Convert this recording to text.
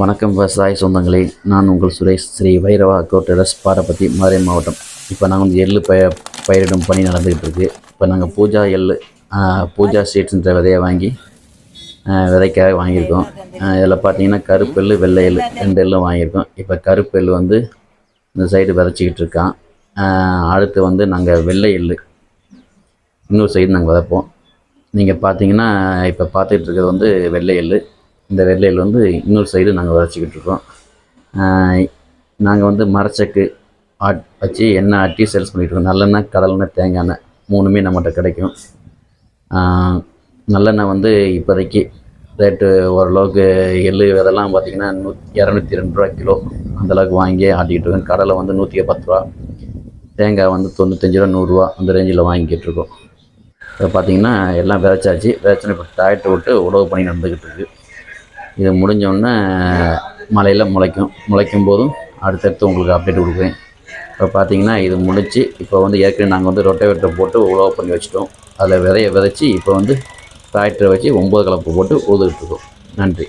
வணக்கம் விவசாய சொந்தங்களே நான் உங்கள் சுரேஷ். ஸ்ரீ வைரவா கோட்டரஸ் பாரபத்தி மதுரை மாவட்டம். இப்போ நாங்கள் வந்து எள்ளு பய பயிரிடும் பணி நடந்துக்கிட்டு இருக்கு. இப்போ நாங்கள் பூஜா எள்ளு பூஜா சீட்ஸ்ன்ற விதையை வாங்கி விதைக்காக வாங்கியிருக்கோம். இதில் பார்த்தீங்கன்னா கருப்பு எள்ளு வெள்ளை எள்ளு ரெண்டு எள்ளும் வாங்கியிருக்கோம். இப்போ கருப்பு எள்ளு வந்து இந்த சைடு விதைச்சிக்கிட்டு இருக்கான். அடுத்து வந்து நாங்கள் வெள்ளை எள்ளு இன்னொரு சைடு நாங்கள் விதைப்போம். நீங்கள் பார்த்தீங்கன்னா இப்போ பார்த்துக்கிட்டு இருக்கிறது வந்து வெள்ளை எள்ளு. இந்த வெள்ளையில் வந்து இன்னொரு சைடு நாங்கள் விதைச்சிக்கிட்டு இருக்கோம். நாங்கள் வந்து மரச்சக்கு ஆட் வச்சு எண்ணெய் ஆட்டி சேல்ஸ் பண்ணிகிட்டு இருக்கோம். நல்லெண்ணெய் கடலெண்ணெய் தேங்காய் எண்ணெய் மூணுமே நம்மகிட்ட கிடைக்கும். நல்லெண்ணெய் வந்து இப்போதைக்கு ரேட்டு ஓரளவுக்கு எள்ளு இதெல்லாம் பார்த்தீங்கன்னா நூ இரநூத்தி ரெண்டு ரூபா கிலோ அந்தளவுக்கு வாங்கி ஆட்டிக்கிட்டு இருக்கோம். கடலை வந்து நூற்றி பத்து ரூபா தேங்காய் வந்து தொண்ணூத்தஞ்சு ரூபா நூறுரூவா அந்த ரேஞ்சில் வாங்கிக்கிட்டு இருக்கோம். இப்போ பார்த்திங்கன்னா எல்லாம் விதைச்சாச்சு. விதைச்சோன்னு இப்போ டிராக்டர் விட்டு உழவு பணி நடந்துக்கிட்டு இருக்குது இது முடிஞ்சோடனே மலையில் மழையில் முளைக்கும். முளைக்கும் போதும் அடுத்தடுத்து உங்களுக்கு அப்டேட் கொடுக்குறேன். இப்போ பார்த்தீங்கன்னா இது முடிச்சு இப்போ வந்து ஏற்கனவே நாங்கள் வந்து ரொட்டவேட்டர் போட்டு உழவு பண்ணி வச்சுட்டோம். அதில் விதைய விதைச்சி இப்போ வந்து டிராக்டரை வச்சு ஒம்பது கலப்பு போட்டு உழுதுகிட்டு நன்றி.